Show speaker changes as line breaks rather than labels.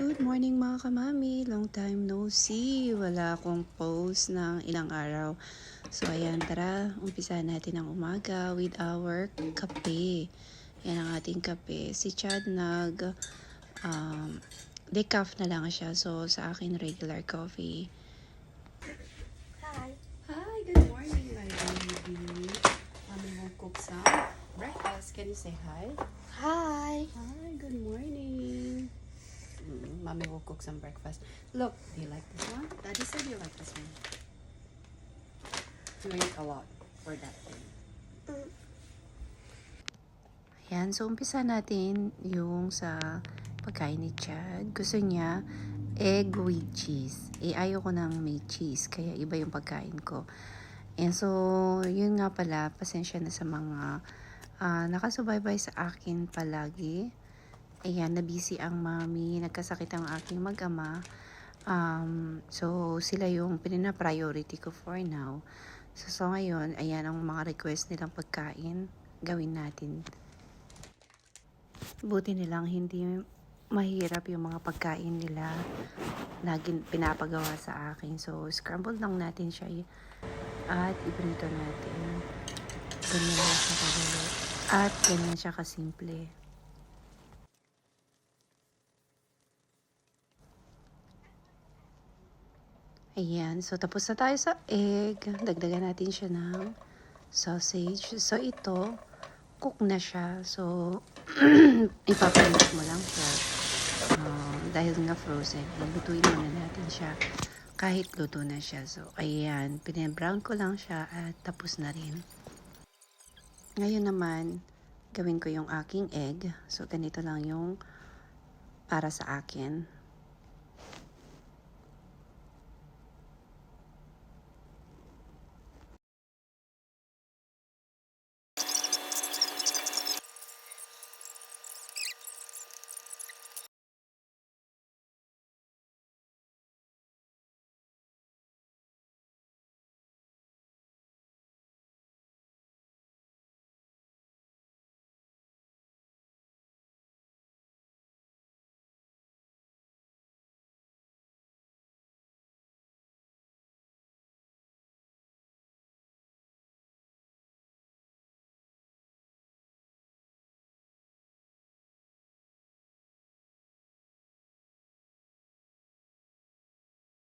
Good morning mga kamami. Long time no see. Wala akong post ng ilang araw. So ayan, tara. Umpisa natin ang umaga with our kape. Yan ang ating kape. Si Chad nag um, decaf na lang siya. So sa akin regular coffee.
Hi.
Hi, good morning my baby. Mami will cook some breakfast. Can you say hi?
Hi.
Hi, good morning. Mm, Mommy will cook some breakfast. Look, do you like this one? Daddy said you like this one. You ate a lot for that thing. Ayan, so umpisa natin yung sa pagkain ni Chad. Gusto niya egg with cheese. Eh, ayaw ko ng may cheese, kaya iba yung pagkain ko. And so, yun nga pala, pasensya na sa mga ah, nakasubaybay sa akin palagi. Ayan, na-busy ang mami, nagkasakit ang aking mag-ama. Um, so, sila yung pinina-priority ko for now. So, so ngayon, ayan ang mga request nilang pagkain. Gawin natin. Buti nilang hindi mahirap yung mga pagkain nila. Lagi pinapagawa sa akin. So, scramble lang natin siya. At ibrito natin. Ganyan lang siya kagulo. At ganyan siya kasimple. Ayan. So, tapos na tayo sa egg. Dagdagan natin siya ng sausage. So, ito, cook na siya. So, ipapalit mo lang siya. Ah, dahil nga frozen, lutuin muna natin siya. Kahit luto na siya. So, ayan. Pinebrown ko lang siya at tapos na rin. Ngayon naman, gawin ko yung aking egg. So, ganito lang yung para sa akin.